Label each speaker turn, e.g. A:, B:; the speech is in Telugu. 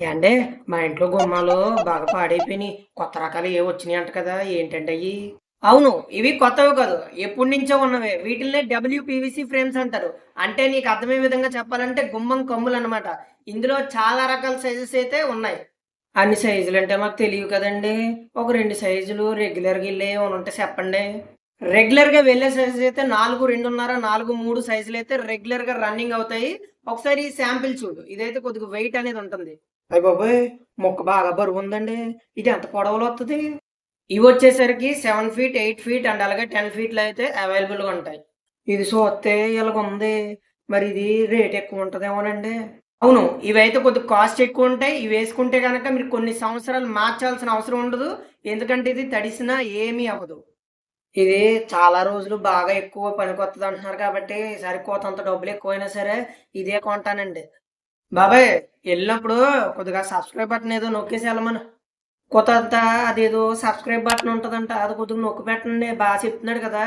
A: ఏండే మా ఇంట్లో గుమ్మాలు బాగా పాడైపోయినాయి. కొత్త రకాలు ఏ వచ్చినాయి అంట కదా ఏంటంటే అయ్యి? అవును ఇవి కొత్తవి కాదు. ఎప్పటి నుంచో ఉన్నవే. వీటిల్నే డబ్ల్యూపీవీసీ ఫ్రేమ్స్ అంటారు. అంటే నీకు అర్థమయ్యే విధంగా చెప్పాలంటే గుమ్మం కమ్ములు అనమాట ఇందులో చాలా రకాల సైజెస్ అయితే ఉన్నాయి. అన్ని సైజులు అంటే మాకు తెలియవు కదండి. ఒక రెండు సైజులు రెగ్యులర్గా వెళ్ళే ఉంటే చెప్పండి. రెగ్యులర్గా వెళ్ళే సైజులు అయితే నాలుగు రెండున్నర నాలుగు మూడు సైజులు అయితే రెగ్యులర్గా రన్నింగ్ అవుతాయి. ఒకసారి ఈ శాంపిల్ చూడు. ఇదైతే కొద్దిగా వెయిట్ అనేది ఉంటుంది. అయ్య బాబోయ్ మొక్క బాగా బరువు ఉందండి. ఇది ఎంత పొడవలో వస్తుంది ఇవి వచ్చేసరికి seven feet eight feet and అలాగే టెన్ ఫీట్లు అయితే అవైలబుల్గా ఉంటాయి. ఇది చూస్తే ఇలాగ ఉంది మరి ఇది రేట్ ఎక్కువ ఉంటుందేమోనండి. అవును ఇవైతే కొద్దిగా కాస్ట్ ఎక్కువ ఉంటాయి. ఇవి వేసుకుంటే కనుక మీరు కొన్ని సంవత్సరాలు మార్చాల్సిన అవసరం ఉండదు. ఎందుకంటే ఇది తడిసినా ఏమీ అవ్వదు. ఇది చాలా రోజులు బాగా ఎక్కువ పనికొస్తుంది అంటున్నారు కాబట్టి ఈసారి కోతంత డబ్బులు ఎక్కువైనా సరే ఇదే కొంటానండి. బాబాయ్ వెళ్ళినప్పుడు కొద్దిగా సబ్స్క్రైబ్ బటన్ ఏదో నొక్కేసి వెళ్ళమను కొత్త అదేదో సబ్స్క్రైబ్ బటన్ ఉంటుందంట అది కొద్దిగా నొక్కి పెట్టండి బాగా చెప్తున్నాడు కదా.